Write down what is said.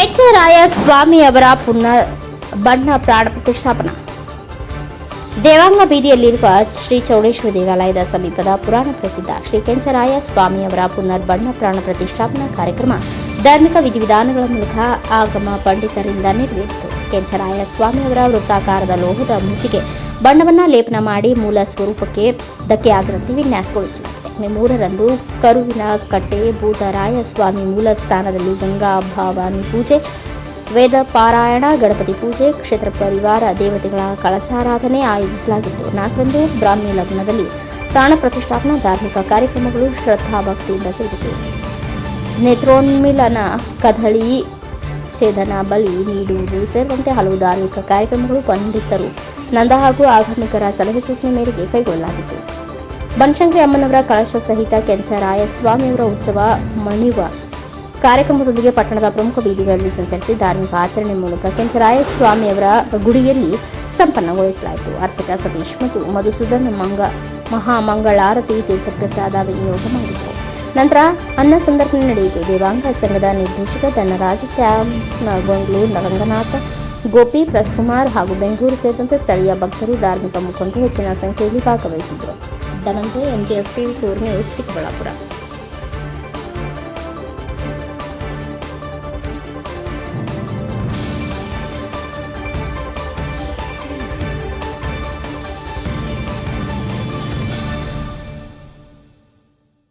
ಕೆಂಚರಾಯ ಸ್ವಾಮಿ ಅವರ ಪುನರ್ ಬಣ್ಣ ಪ್ರಾಣ ಪ್ರತಿಷ್ಠಾಪನಾ. ದೇವಾಂಗ ಬೀದಿಯಲ್ಲಿರುವ ಶ್ರೀ ಚೌಡೇಶ್ವರ ದೇವಾಲಯದ ಸಮೀಪದ ಪುರಾಣ ಪ್ರಸಿದ್ಧ ಶ್ರೀ ಕೆಂಚರಾಯ ಸ್ವಾಮಿಯವರ ಪುನರ್ ಬಣ್ಣ ಪ್ರಾಣ ಪ್ರತಿಷ್ಠಾಪನಾ ಕಾರ್ಯಕ್ರಮ ಧಾರ್ಮಿಕ ವಿಧಿವಿಧಾನಗಳ ಮೂಲಕ ಆಗಮ ಪಂಡಿತರಿಂದ ನೆರವೇರಿತು. ಕೆಂಚರಾಯ ಸ್ವಾಮಿಯವರ ವೃತ್ತಾಕಾರದ ಲೋಹದ ಮೂರ್ತಿಗೆ ಬಣ್ಣವನ್ನ ಲೇಪನ ಮಾಡಿ ಮೂಲ ಸ್ವರೂಪಕ್ಕೆ ಧಕ್ಕೆಯಾಗದಂತೆ ವಿನ್ಯಾಸಗೊಳಿಸಲಾಗಿದೆ. ಮೇ ಮೂರರಂದು ಕರುವಿನ ಕಟ್ಟೆ, ಭೂತರಾಯ ಸ್ವಾಮಿ ಮೂಲ ಸ್ಥಾನದಲ್ಲಿ ಗಂಗಾ ಭಾವಾನಿ ಪೂಜೆ, ವೇದ ಪಾರಾಯಣ, ಗಣಪತಿ ಪೂಜೆ, ಕ್ಷೇತ್ರ ಪರಿವಾರ, ದೇವತೆಗಳ ಕಳಸಾರಾಧನೆ ಆಯೋಜಿಸಲಾಗಿತ್ತು. ನಾಲ್ಕರಂದು ಬ್ರಾಹ್ಮಿ ಲಗ್ನದಲ್ಲಿ ಪ್ರಾಣ ಪ್ರತಿಷ್ಠಾಪನಾ ಧಾರ್ಮಿಕ ಕಾರ್ಯಕ್ರಮಗಳು ಶ್ರದ್ಧಾ ಭಕ್ತಿಯಿಂದ ಜರುಗಿತು ನೇತ್ರೋನ್ಮಿಲನ ಕದಳಿ ಛೇದನ, ಬಲಿ ನೀಡುವುದು ಸೇರಿದಂತೆ ಹಲವು ಧಾರ್ಮಿಕ ಕಾರ್ಯಕ್ರಮಗಳು ಪಂಡಿತರು ನಂದ ಹಾಗೂ ಆಗಮಿಕರ ಸಲಹೆ ಸೂಚನೆ ಮೇರೆಗೆ ಕೈಗೊಳ್ಳಲಾಗಿತ್ತು. ಬನಶಂಕರಿ ಅಮ್ಮನವರ ಕಳಶ ಸಹಿತ ಕೆಂಚರಾಯ ಸ್ವಾಮಿಯವರ ಉತ್ಸವ ಮಣಿವ ಕಾರ್ಯಕ್ರಮದೊಂದಿಗೆ ಪಟ್ಟಣದ ಪ್ರಮುಖ ಬೀದಿಗಳಲ್ಲಿ ಸಂಚರಿಸಿ ಧಾರ್ಮಿಕ ಆಚರಣೆ ಮೂಲಕ ಕೆಂಚರಾಯ ಸ್ವಾಮಿಯವರ ಗುಡಿಯಲ್ಲಿ ಸಂಪನ್ನಗೊಳಿಸಲಾಯಿತು. ಅರ್ಚಕ ಸತೀಶ್ ಮತ್ತು ಮಧುಸೂದನ್ ಮಂಗ ಮಹಾಮಂಗಳಾರತಿ ತೀರ್ಥಪ್ರಸಾದ ವಿನಿಯೋಗ ಮಾಡಿದರು. ನಂತರ ಅನ್ನ ಸಂದರ್ಭದಲ್ಲಿ ನಡೆಯಿತು. ದೇವಾಂಗ ಸಂಘದ ನಿರ್ದೇಶಕ ಧನರಾಜ್ ಟ್ಯಾಮ್ನಗೊಂಗ್ಲು ರಂಗನಾಥ ಗೋಪಿ, ಪ್ರಸ್ಕುಮಾರ್ ಹಾಗೂ ಬೆಂಗಳೂರು ಸೇರಿದಂತೆ ಸ್ಥಳೀಯ ಭಕ್ತರು ಧಾರ್ಮಿಕ ಮುಖಂಡರು ಹೆಚ್ಚಿನ ಸಂಖ್ಯೆಯಲ್ಲಿ ಭಾಗವಹಿಸಿದ್ದರು. Dhananjaya NTS TV four news, Chikkaballapur.